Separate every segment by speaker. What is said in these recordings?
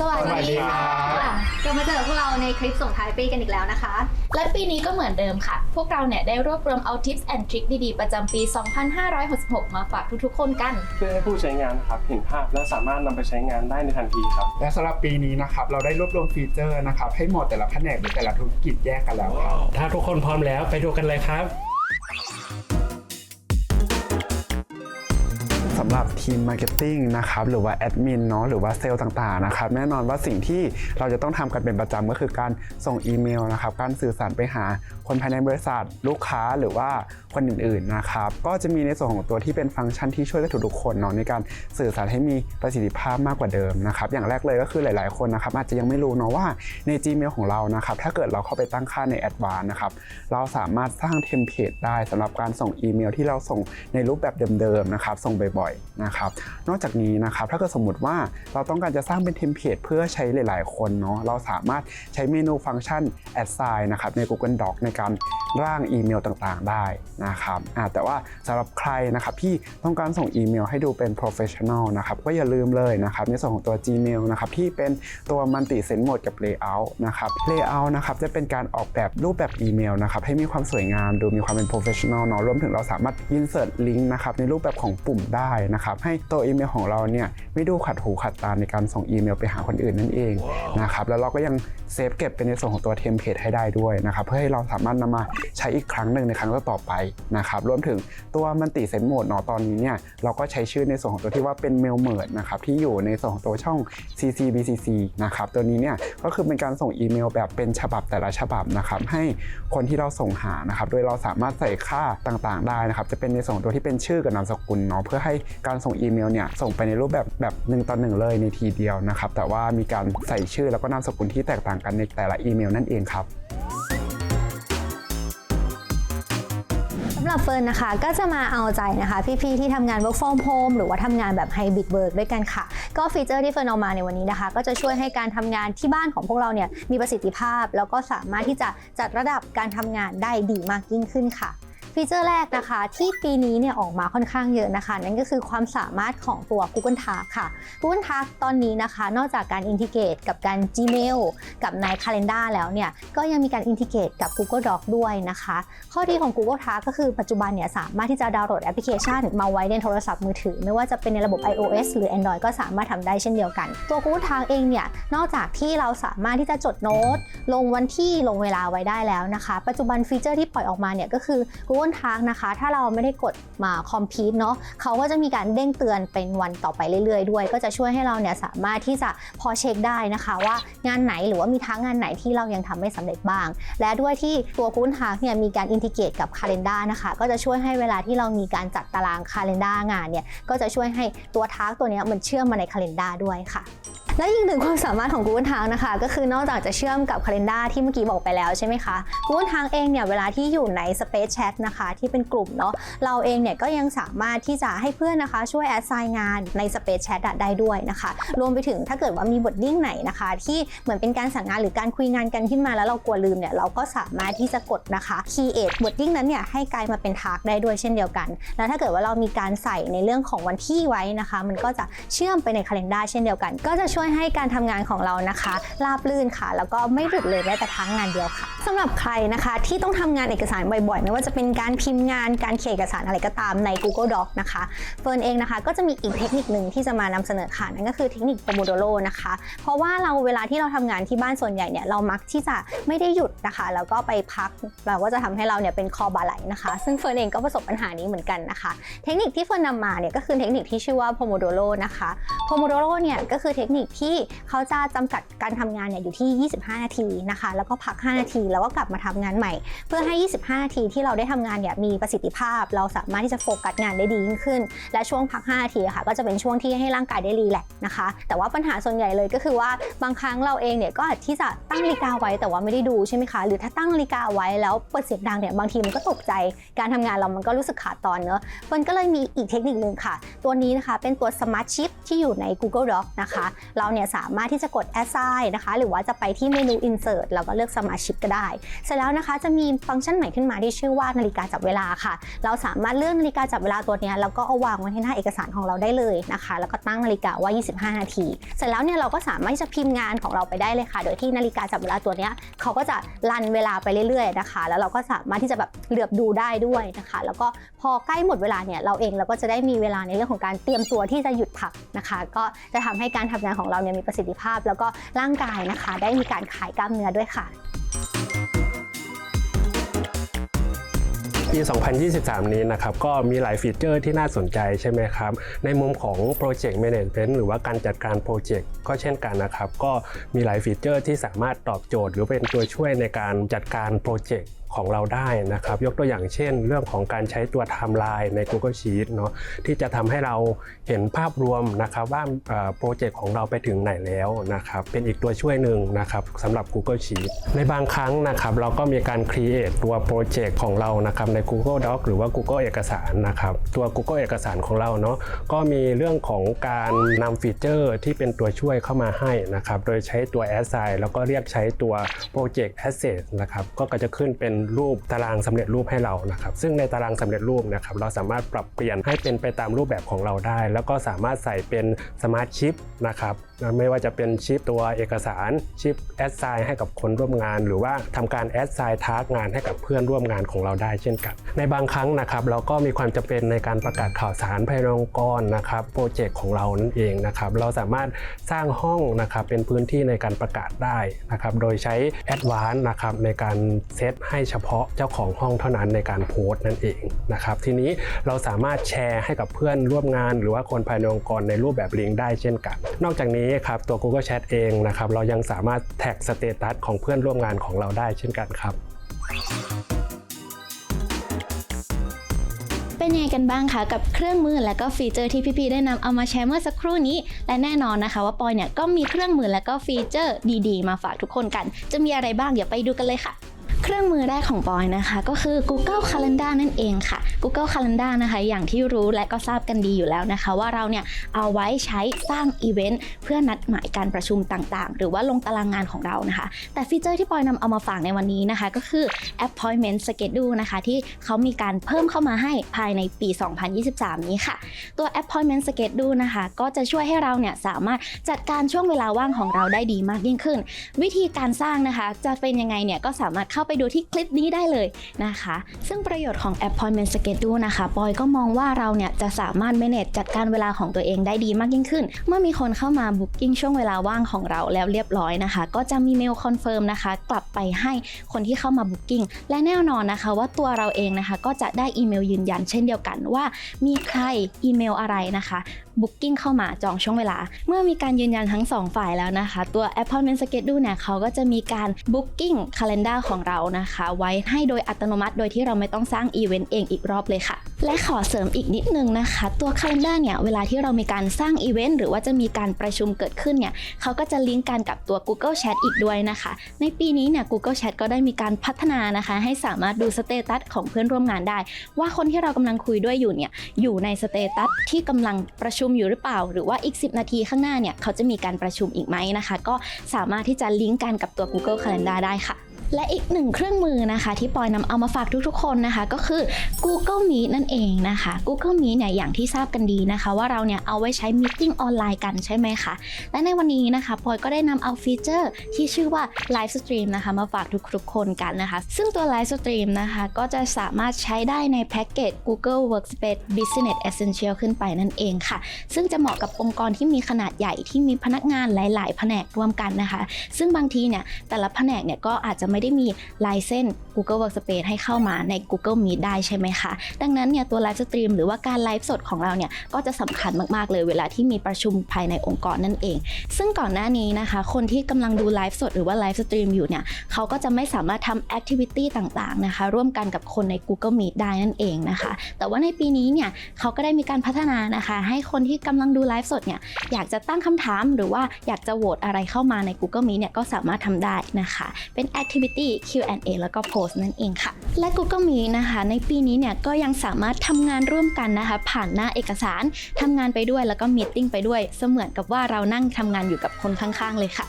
Speaker 1: สวัสดีค่ะกลับมาเจอพวกเราในคลิปส่งท้ายปีกันอีกแล้วนะคะ
Speaker 2: และปีนี้ก็เหมือนเดิมค่ะ พวกเราเนี่ยได้รวบรวมเอา tips and tricks ดีๆ ประจำปี 2566 มาฝากทุกๆ คนกัน
Speaker 3: เพื่อให้ผู้ใช้งานนะครับเห็นภาพและสามารถนำไปใช้งานได้ในทันทีครับ
Speaker 4: และสำหรับปีนี้นะครับ เราได้รวบรวมฟีเจอร์นะครับ ให้หมดแต่ละแผนกหรือแต่ละธุรกิจแยกกันแล้วครับ
Speaker 5: ถ้าทุกคนพร้อมแล้วไปดูกันเลยครับ
Speaker 4: สำหรับทีมมาร์เก็ตติ้งนะครับหรือว่าแอดมินเนาะหรือว่าเซลล์ต่างๆนะครับแน่นอนว่าสิ่งที่เราจะต้องทำกันเป็นประจำก็คือการส่งอีเมลนะครับการสื่อสารไปหาคนภายในบริษัท ลูกค้าหรือว่าคนอื่นๆนะครับก็จะมีในส่วนของตัวที่เป็นฟังก์ชันที่ช่วยได้ทุกๆคนเนาะในการสื่อสารให้มีประสิทธิภาพมากกว่าเดิมนะครับอย่างแรกเลยก็คือหลาย ๆคนนะครับอาจจะยังไม่รู้เนาะว่าใน Gmail ของเรานะครับถ้าเกิดเราเข้าไปตั้งค่าใน a d v a n c e นะครับเราสามารถสร้างเทมเพลตได้สำหรับการส่งอีเมลที่เราส่งในรูปแบบเดิมๆนะครับส่งบ่อยๆนะครับนอกจากนี้นะครับถ้าเกิดสมมติว่าเราต้องการจะสร้างเป็นเทมเพลตเพื่อใช้หลาย ๆ คนเนาะเราสามารถใช้เมนูฟังก์ชัน Assign นะครับใน Google Doc ในการ ร่างอีเมลต่างๆ ได้นะครับแต่ว่าสำหรับใครนะครับที่ต้องการส่งอีเมลให้ดูเป็น professional นะครับก็อย่าลืมเลยนะครับในส่วนของตัว Gmail นะครับที่เป็นตัว Multi Sense Mode กับ Layout นะครับ Layout นะครับจะเป็นการออกแบบรูปแบบอีเมลนะครับให้มีความสวยงามดูมีความเป็น professional เนาะรวมถึงเราสามารถ insert link นะครับในรูปแบบของปุ่มได้นะครับให้ตัวอีเมลของเราเนี่ยไม่ดูขัดหูขัดตาในการส่งอีเมลไปหาคนอื่นนั่นเองนะครับแล้วเราก็ยังเซฟเก็บเป็นในส่วนของตัวเทมเพลตให้ได้ด้วยนะครับเพื่อให้เราสามารถนำมาใช้อีกครั้งหนึ่งในครั้งต่อไปนะครับรวมถึงตัวมันติเซนโหมดเนาะตอนนี้เนี่ยเราก็ใช้ชื่อในส่วนของตัวที่ว่าเป็นเมลเมิร์ดนะครับที่อยู่ในส่วนของตัวช่อง CCBCC นะครับตัวนี้เนี่ยก็คือเป็นการส่งอีเมลแบบเป็นฉบับแต่ละฉบับนะครับให้คนที่เราส่งหานะครับโดยเราสามารถใส่ค่าต่างๆ ได้นะครับจะเป็นในส่วนตัวที่เป็นชื่อกับนามสกุลเนาะเพื่อให้การส่งอีเมลเนี่ยส่งไปในรูปแบบแบบหนึ่งต่อหนึ่งเลยในทีเดียวนะครับแต่ว่ามีการใส่ชื่อแล้วก็นามสกุลที่แตกต่างกันในแต่ละอีเมลนั่นเองครับ
Speaker 1: หรับเฟิร์นนะคะ ก็จะมาเอาใจนะคะ พี่ๆที่ทำงาน work from home หรือว่าทำงานแบบ hybrid work ด้วยกันค่ะ ก็ฟีเจอร์ที่เฟิร์นเอามาในวันนี้นะคะ ก็จะช่วยให้การทำงานที่บ้านของพวกเราเนี่ยมีประสิทธิภาพ แล้วก็สามารถที่จะจัดระดับการทำงานได้ดีมากยิ่งขึ้นค่ะ ฟีเจอร์แรกนะคะ ที่ปีนี้เนี่ยออกมาค่อนข้างเยอะนะคะ นั่นก็คือความสามารถของตัว Google Task ค่ะ Google Task ตอนนี้นะคะ นอกจากการอินทิเกรตกับการ Gmail กับใน Calendar แล้วเนี่ย ก็ยังมีการอินทิเกรตกับ Google Doc ด้วยนะคะ ข้อดีของ Google Task ก็คือปัจจุบันเนี่ยสามารถที่จะดาวน์โหลดแอปพลิเคชัน มาไว้ในโทรศัพท์มือถือ ไม่ว่าจะเป็นในระบบ iOS หรือ Android ก็สามารถทำได้เช่นเดียวกัน ตัว Google Task เองเนี่ยนอกจากที่เราสามารถที่จะจดโน้ตลงวันที่ลงเวลาไว้ได้แล้วนะคะ ปัจจุบันฟีเจอร์ที่ปล่อยออกมาเนี่ยก็คือ Google Task นะคะ ถ้าเราไม่ได้กดมาคอมพิวเนาะเขาก็จะมีการเด้งเตือนเป็นวันต่อไปเรื่อยๆ ด้วย ก็จะช่วยให้เราเนี่ยสามารถที่จะพอเช็คได้นะคะว่างานไหนหรือว่ามีทั้งงานไหนที่เรายังทำไม่สำเร็จบ้าง และด้วยที่ตัว Google Task เนี่ยมีการอินทิเกรตกับ Calendar นะคะ ก็จะช่วยให้เวลาที่เรามีการจัดตาราง Calendar งานเนี่ยก็จะช่วยให้ตัว Task ตัวนี้มันเชื่อมมาใน Calendar ด้วยค่ะ และอีกหนึ่งความสามารถของ Google Task นะคะ ก็คือนอกจากจะเชื่อมกับ Calendar ที่เมื่อกี้บอกไปแล้วใช่ไหมคะ Google Task เองเนี่ยเวลาที่อยู่ใน Space Chat นะคะที่เป็นกลุ่มเนาะเราเองเนี่ยก็ยังสามารถที่จะให้เพื่อนนะคะช่วย assign งานใน Space Chat ได้ด้วยนะคะ รวมไปถึงถ้าเกิดว่ามีบทดิ้งไหนนะคะ ที่เหมือนเป็นการสั่งงานหรือการคุยงานกันขึ้นมาแล้วเรากลัวลืมเนี่ยเราก็สามารถที่จะกดนะคะ create บทดิ้งนั้นเนี่ยให้กลายมาเป็น task ได้ด้วยเช่นเดียวกัน แล้วถ้าเกิดว่าเรามีการใส่ในเรื่องของวันที่ไว้นะคะ มันก็จะเชื่อมไปใน calendar เช่นเดียวกัน ก็จะช่วยให้การทำงานของเรานะคะราบรื่นค่ะ แล้วก็ไม่หลุดเลยแม้แต่ทั้งงานเดียวค่ะสำหรับใครนะคะที่ต้องทำงานเอกสารบ่อยๆ ไม่ว่าจะเป็นการพิมพ์งานการเขียนเอกสารอะไรก็ตามใน Google Doc นะคะเฟิร์นเองนะคะ ก็จะมีอีกเทคนิคหนึ่งที่จะมานำเสนอค่ะนั่นก็คือเทคนิค Pomodoro นะคะ เพราะว่าเราเวลาที่เราทำงานที่บ้านส่วนใหญ่เนี่ยเรามักที่จะไม่ได้หยุดนะคะ แล้วก็ไปพักเราก็จะทำให้เราเนี่ยเป็นคอบาไหลนะคะ ซึ่งเฟิร์นเองก็ประสบปัญหานี้เหมือนกันนะคะ เทคนิคที่เฟิร์นนำมาเนี่ยก็คือเทคนิคที่ชื่อว่า Pomodoro นะคะ Pomodoro เนี่ยก็คือเทคนิคที่เขาจะจำกัดการทำงานเนี่ยอยู่ที่ 25 นาทีนะคะ แล้วก็พัก 5 นาที แล้วก็กลับมาทำงานใหม่ เพื่อให้ 25 นาทีที่เราได้ทำงานเนี่ยมีประสิทธิภาพ เราสามารถที่จะโฟกัสงานได้ดียิ่งขึ้น และช่วงพัก 5 นาทีะค่ะ ก็จะเป็นช่วงที่ให้ร่างกายได้รีแลกนะคะ แต่ว่าปัญหาส่วนใหญ่เลยก็คือว่าบางครั้งเราเองเนี่ยก็อาจที่จะตั้งนาฬิกาไว้แต่ว่าไม่ได้ดูใช่ไหมคะ หรือถ้าตั้งนาฬิกาไว้แล้วเปิดเสียงดังเนี่ยบางทีมันก็ตกใจ การทำงานเรามันก็รู้สึกขาดตอนเนอะมันก็เลยมีอีกเทคนิคหนึ่งค่ะ ตัวนี้นะคะเป็นตัว Smart Chip ที่อยู่ใน Google Doc นะคะ เราเนี่ยสามารถที่จะกด assign นะคะ หรือว่าจะไปที่เมนู insert แล้วก็เลือกสมาชิกก็ได้ เสร็จแล้วนะคะจะมีฟังก์ชันใหม่ขึ้นมาที่ชื่อว่านาฬิกาจับเวลาค่ะ เราสามารถเลือกนาฬิกาจับเวลาตัวนี้แล้วก็เอาวางไว้ที่หน้าเอกสารของเราได้เลยนะคะ แล้วก็ตั้งนาฬิกาว่า 25 นาที เสร็จแล้วเนี่ยเราก็สามารถที่จะพิมพ์งานของเราไปได้เลยค่ะ โดยที่นาฬิกาจับเวลาตัวนี้เขาก็จะรันเวลาไปเรื่อยๆนะคะ แล้วเราก็สามารถที่จะแบบเหลือบดูได้ด้วยนะคะ แล้วก็พอใกล้หมดเวลาเนี่ยเราเองเราก็จะได้มีเวลาในเรื่องของการเตรียมตัวที่จะหยุดพักนะคะ ก็จะทำให้การทำงานของเราเนี่ยมีประสิทธิภาพ แล้วก็ร่างกายนะคะ ได้มีการขายกล้ามเนื้อด้วยค่ะ
Speaker 5: ปี 2023 นี้นะครับ ก็มีหลายฟีเจอร์ที่น่าสนใจใช่ไหมครับ ในมุมของ Project Management หรือว่าการจัดการโปรเจกต์ก็เช่นกันนะครับ ก็มีหลายฟีเจอร์ที่สามารถตอบโจทย์ หรือเป็นตัวช่วยในการจัดการโปรเจกต์ของเราได้นะครับ ยกตัวอย่างเช่น เรื่องของการใช้ตัวไทม์ไลน์ใน Google Sheet เนาะที่จะทำให้เราเห็นภาพรวมนะครับว่าโปรเจกต์ของเราไปถึงไหนแล้วนะครับเป็นอีกตัวช่วยหนึ่งนะครับสำหรับ Google Sheet ในบางครั้งนะครับเราก็มีการ create ตัวโปรเจกต์ของเรานะครับใน Google Doc หรือว่า Google เอกสารนะครับตัว Google เอกสารของเราเนาะก็มีเรื่องของการนำฟีเจอร์ที่เป็นตัวช่วยเข้ามาให้นะครับโดยใช้ตัว assign แล้วก็เรียกใช้ตัว project asset นะครับก็จะขึ้นเป็นรูปตารางสำเร็จรูปให้เรานะครับซึ่งในตารางสำเร็จรูปนะครับเราสามารถปรับเปลี่ยนให้เป็นไปตามรูปแบบของเราได้ แล้วก็สามารถใส่เป็นสมาร์ทชิปนะครับ ไม่ว่าจะเป็นชิปตัวเอกสารชิปแอดไซน์ให้กับคนร่วมงาน หรือว่าทำการแอดไซน์ทาร์กงานให้กับเพื่อนร่วมงานของเราได้เช่นกัน ในบางครั้งนะครับเราก็มีความจำเป็นในการประกาศข่าวสารภายในองค์กรนะครับโปรเจกต์ของเรานั่นเองนะครับเราสามารถสร้างห้องนะครับเป็นพื้นที่ในการประกาศได้นะครับโดยใช้แอดวานนะครับในการเซตให้เฉพาะเจ้าของห้องเท่านั้นในการโพสต์นั่นเองนะครับทีนี้เราสามารถแชร์ให้กับเพื่อนร่วมงาน หรือว่าคนภายในองค์กรในรูปแบบลิงก์ได้เช่นกัน นอกจากนี้ครับตัว Google Chat เองนะครับเรายังสามารถแท็กสเตตัสของเพื่อนร่วมงานของเราได้เช่นกันครับ
Speaker 2: เป็นยังไงกันบ้างคะกับเครื่องมือและก็ฟีเจอร์ที่พี่ๆได้นำเอามาแชร์เมื่อสักครู่นี้ และแน่นอนนะคะว่าปอยเนี่ยก็มีเครื่องมือและก็ฟีเจอร์ดีๆ มาฝากทุกคนกัน จะมีอะไรบ้างเดี๋ยวไปดูกันเลยค่ะ เครื่องมือแรกของปอยนะคะ ก็คือ Google Calendar นั่นเองค่ะ Google Calendar นะคะ อย่างที่รู้และก็ทราบกันดีอยู่แล้วนะคะ ว่าเราเนี่ยเอาไว้ใช้สร้างอีเวนต์เพื่อนัดหมายการประชุมต่างๆ หรือว่าลงตารางงานของเรานะคะ แต่ฟีเจอร์ที่ปอยนำเอามาฝากในวันนี้นะคะ ก็คือ Appointment Schedule นะคะที่เขามีการเพิ่มเข้ามาให้ภายในปี 2023 นี้ค่ะ ตัว Appointment Schedule นะคะ ก็จะช่วยให้เราเนี่ยสามารถจัดการช่วงเวลาว่างของเราได้ดีมากยิ่งขึ้น วิธีการสร้างนะคะ จะเป็นยังไงเนี่ยก็สามารถเข้าไปดูที่คลิปนี้ได้เลยนะคะ ซึ่งประโยชน์ของ Appointment Schedule นะคะปอยก็มองว่าเราเนี่ยจะสามารถ manage จัดการเวลาของตัวเองได้ดีมากยิ่งขึ้น เมื่อมีคนเข้ามา booking ช่วงเวลาว่างของเราแล้วเรียบร้อยนะคะ ก็จะมีเมลคอนเฟิร์มนะคะ กลับไปให้คนที่เข้ามา booking และแน่นอนนะคะว่าตัวเราเองนะคะก็จะได้อีเมลยืนยันเช่นเดียวกันว่า มีใครอีเมลอะไรนะคะ Booking เข้ามาจองช่วงเวลา เมื่อมีการยืนยันทั้ง 2 ฝ่ายแล้วนะคะ ตัว Appointment Schedule เนี่ยเขาก็จะมีการ Booking Calendar ของเรานะคะ ไว้ให้โดยอัตโนมัติโดยที่เราไม่ต้องสร้างอีเวนต์เองอีกรอบเลยค่ะ และขอเสริมอีกนิดนึงนะคะ ตัว Calendar เนี่ยเวลาที่เรามีการสร้างอีเวนต์หรือว่าจะมีการประชุมเกิดขึ้นเนี่ยเขาก็จะลิงก์กันกับตัว Google Chat อีกด้วยนะคะ ในปีนี้เนี่ย Google Chat ก็ได้มีการพัฒนานะคะ ให้สามารถดูสเตตัสของเพื่อนร่วมงานได้ ว่าคนที่เรากำลังคุยด้วยอยู่เนี่ยอยู่ในสเตตัสที่กำลังประชุมอยู่หรือเปล่า หรือว่าอีก 10 นาทีข้างหน้าเนี่ยเขาจะมีการประชุมอีกไหมนะคะ ก็สามารถที่จะลิงก์กันกับตัว Google Calendar ได้ค่ะ และอีกหนึ่งเครื่องมือนะคะที่ปอยนำเอามาฝากทุกๆคนนะคะ ก็คือ Google Meet นั่นเองนะคะ Google Meet เนี่ยอย่างที่ทราบกันดีนะคะ ว่าเราเนี่ยเอาไว้ใช้ Meeting ออนไลน์กันใช่ไหมคะและในวันนี้นะคะปอยก็ได้นำเอาฟีเจอร์ที่ชื่อว่า Live Stream นะคะมาฝากทุกๆคนกันนะคะ ซึ่งตัว Live Stream นะคะก็จะสามารถใช้ได้ในแพ็กเกจ Google Workspace Business Essential ขึ้นไปนั่นเองค่ะ ซึ่งจะเหมาะกับองค์กรที่มีขนาดใหญ่ที่มีพนักงานหลาย ๆ แผนกร่วมกันนะคะ ซึ่งบางทีเนี่ยแต่ละแผนกเนี่ยก็อาจจะไม่ไม่ได้มีลายเส้น Google Workspace ให้เข้ามาใน Google Meet ได้ใช่ไหมคะ ดังนั้นเนี่ยตัวไลฟ์สตรีมหรือว่าการไลฟ์สดของเราเนี่ยก็จะสำคัญมากๆเลยเวลาที่มีประชุมภายในองค์กรนั่นเอง ซึ่งก่อนหน้านี้นะคะ คนที่กำลังดูไลฟ์สดหรือว่าไลฟ์สตรีมอยู่เนี่ยเขาก็จะไม่สามารถทำแอคทิวิตี้ต่างๆนะคะ ร่วมกันกับคนใน Google Meet ได้นั่นเองนะคะ แต่ว่าในปีนี้เนี่ยเขาก็ได้มีการพัฒนานะคะ ให้คนที่กำลังดูไลฟ์สดเนี่ยอยากจะตั้งคำถามหรือว่าอยากจะโหวตอะไรเข้ามาใน Google Meet เนี่ยก็สามารถทำได้นะคะ เป็นแอคทิวิ Activity Q&A แล้วก็โพสต์นั่นเองค่ะ และ Google Meet นะคะ ในปีนี้เนี่ยก็ยังสามารถทำงานร่วมกันนะคะ ผ่านหน้าเอกสารทำงานไปด้วยแล้วก็มีตติ้งไปด้วย เสมือนกับว่าเรานั่งทำงานอยู่กับคนข้างๆเลยค่ะ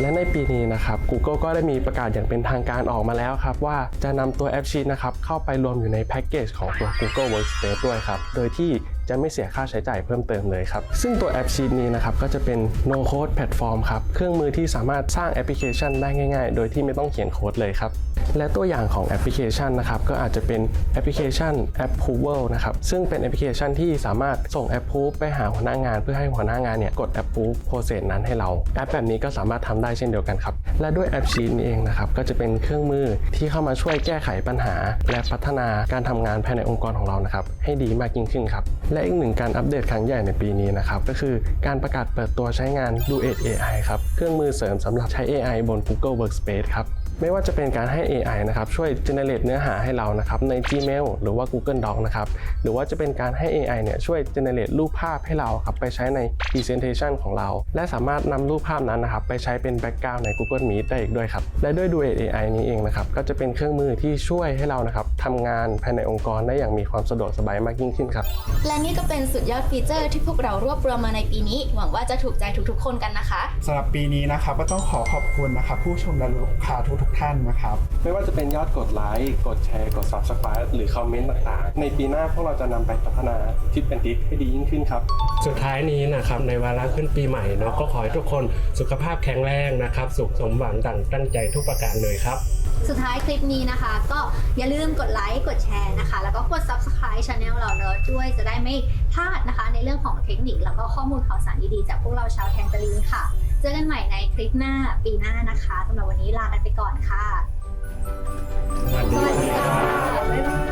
Speaker 3: และในปีนี้นะครับ Google ก็ได้มีประกาศอย่างเป็นทางการออกมาแล้วครับ ว่าจะนำตัวแอปชีตนะครับเข้าไปรวมอยู่ในแพ็กเกจของตัว Google Workspace ด้วยครับ โดยที่จะไม่เสียค่าใช้จ่ายเพิ่มเติมเลยครับ ซึ่งตัวแอปชีตนี้นะครับก็จะเป็น no code platform ครับ เครื่องมือที่สามารถสร้างแอปพลิเคชันได้ง่ายๆ โดยที่ไม่ต้องเขียนโค้ดเลยครับ และตัวอย่างของแอปพลิเคชันนะครับก็อาจจะเป็นแอปพลิเคชัน Approval นะครับซึ่งเป็นแอปพลิเคชันที่สามารถส่ง Approve ไปหาหัวหน้างาน เพื่อให้หัวหน้างานเนี่ยกด Approve process นั้นให้เรา แอปแบบนี้ก็สามารถทำได้เช่นเดียวกันครับ และด้วยแอปชีตนี้เองนะครับก็จะเป็นเครื่องมือที่เข้ามาช่วยแก้ไขปัญหา และพัฒนาการทำงานภายในองค์กรของเรานะครับให้ดีมากยิ่งขึ้นครับและอีกหนึ่งการอัปเดตครั้งใหญ่ในปีนี้นะครับก็คือการประกาศเปิดตัวใช้งาน Duet AI ครับเครื่องมือเสริมสำหรับใช้ AI บน Google Workspace ครับ ไม่ว่าจะเป็นการให้ AI นะครับช่วย generate เนื้อหาให้เรานะครับใน Gmail หรือว่า Google Doc นะครับหรือว่าจะเป็นการให้ AI เนี่ยช่วย generate รูปภาพให้เราครับไปใช้ใน presentation ของเรา และสามารถนำรูปภาพนั้นนะครับไปใช้เป็น background ใน Google Meet ได้อีกด้วยครับและด้วย Duet AI นี้เองนะครับก็จะเป็นเครื่องมือที่ช่วยให้เรานะครับทำงานภายในองค์กรได้อย่างมีความสะดวกสบายมากยิ่งขึ้นครับ
Speaker 2: และนี่ก็เป็นสุดยอดฟีเจอร์ที่พวกเรารวบรวมมาในปีนี้ หวังว่าจะถูกใจทุกๆ คนกันนะคะ
Speaker 4: สำหรับปีนี้นะครับก็ต้องขอขอบคุณนะครับผู้ชมและลูกค้าทุกๆท่านนะครับ
Speaker 3: ไม่ว่าจะเป็นยอดกดไลค์ กดแชร์ กด Subscribe หรือคอมเมนต์ต่างๆ ในปีหน้าพวกเราจะนำไปพัฒนาทิปเป็นทิปให้ดียิ่งขึ้นครับ
Speaker 5: สุดท้ายนี้นะครับในวาระขึ้นปีใหม่เนาะก็ขอให้ทุกคนสุขภาพแข็งแรงนะครับ สุขสมหวังดั่งตั้งใจทุกประการเลยครับ
Speaker 1: สุดท้ายคลิปนี้นะคะ ก็อย่าลืมกดไลค์กดแชร์นะคะ แล้วก็กด subscribe channel เราเนอะด้วยจะได้ไม่พลาดนะคะ ในเรื่องของเทคนิคแล้วก็ข้อมูลข่าวสารดีๆจากพวกเราชาวแทนตาลีนค่ะ เจอกันใหม่ในคลิปหน้าปีหน้านะคะสำหรับวันนี้ลากันไปก่อนค่ะ
Speaker 5: สวั
Speaker 1: สดีค่ะบ๊ายบาย